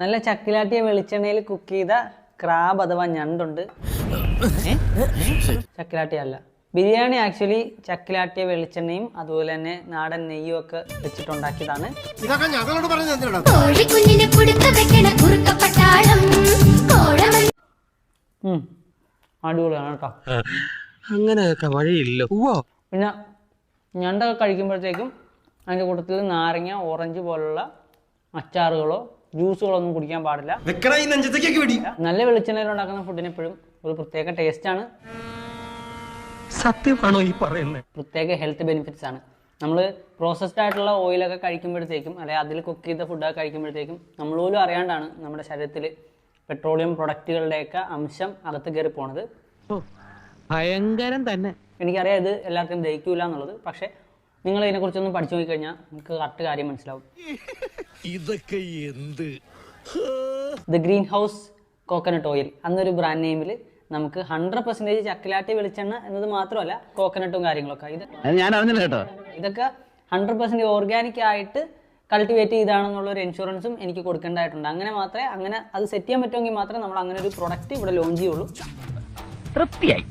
നല്ല ചക്കിലാട്ടിയ വെളിച്ചെണ്ണയിൽ കുക്ക് ചെയ്ത ക്രാബ് അഥവാ ഞണ്ടുണ്ട്. ചക്കിലാട്ടിയ അല്ല ബിരിയാണി ആക്ച്വലി ചക്കിലാട്ടിയ വെളിച്ചെണ്ണയും അതുപോലെ തന്നെ നാടൻ നെയ്യും ഒക്കെ വെച്ചിട്ടുണ്ടാക്കിയതാണ്. അടിപൊളിയാണ് കേട്ടോ. അങ്ങനെയൊക്കെ വഴിയില്ല. പിന്നെ ഞണ്ടൊക്കെ കഴിക്കുമ്പോഴത്തേക്കും അതിന്റെ കൂട്ടത്തിൽ നാരങ്ങ ഓറഞ്ച് പോലുള്ള അച്ചാറുകളോ ജ്യൂസുകളോ ഒന്നും കുടിക്കാൻ പാടില്ല. നല്ല വെളിച്ചെണ്ണയിൽ ഉണ്ടാക്കുന്ന ഫുഡിന് എപ്പോഴും ഒരു പ്രത്യേക ടേസ്റ്റ് ആണ്. സത്യമാണോ ഈ പറയുന്നത്? പ്രത്യേക ഹെൽത്ത് ബെനിഫിറ്റ്സ് ആണ്. നമ്മൾ പ്രോസസ്ഡ് ആയിട്ടുള്ള ഓയിലൊക്കെ കഴിക്കുമ്പോഴത്തേക്കും അല്ലെങ്കിൽ അതിൽ കുക്ക് ചെയ്ത ഫുഡൊക്കെ കഴിക്കുമ്പോഴത്തേക്കും നമ്മൾ പോലും അറിയാണ്ടാണ് നമ്മുടെ ശരീരത്തിൽ പെട്രോളിയം പ്രൊഡക്റ്റുകളുടെയൊക്കെ അംശം അകത്ത് കയറി പോണത്. ഭയങ്കരം തന്നെ. എനിക്കറിയാം ഇത് എല്ലാവർക്കും ദഹിക്കൂല എന്നുള്ളത്. പക്ഷേ നിങ്ങൾ ഇതിനെ കുറിച്ചൊന്നും പഠിച്ചു നോക്കിക്കഴിഞ്ഞാൽ നിങ്ങൾക്ക് കറക്റ്റ് കാര്യം മനസ്സിലാവും. ഇതൊക്കെ എന്ത്? The green house coconut oil അന്നൊരു ബ്രാൻഡ് നെയിമിൽ നമുക്ക് ഹൺഡ്രഡ് പെർസെന്റേജ് ചക്കിലാട്ടി വെളിച്ചെണ്ണ എന്നത് മാത്രമല്ല കോക്കനട്ടും കാര്യങ്ങളൊക്കെ. ഇത് ഞാൻ അറിഞ്ഞില്ല കേട്ടോ. ഇതൊക്കെ ഹൺഡ്രഡ് പെർസെന്റ് ഓർഗാനിക് ആയിട്ട് കൾട്ടിവേറ്റ് ചെയ്താണെന്നുള്ള ഒരു ഇൻഷുറൻസും എനിക്ക് കൊടുക്കേണ്ടതായിട്ടുണ്ട്. അങ്ങനെ മാത്രമേ അങ്ങനെ അത് സെറ്റ് ചെയ്യാൻ പറ്റുമെങ്കിൽ മാത്രമേ നമ്മൾ അങ്ങനെ ഒരു പ്രൊഡക്റ്റ് ഇവിടെ ലോഞ്ച് ചെയ്യുള്ളൂ. തൃപ്തിയായി.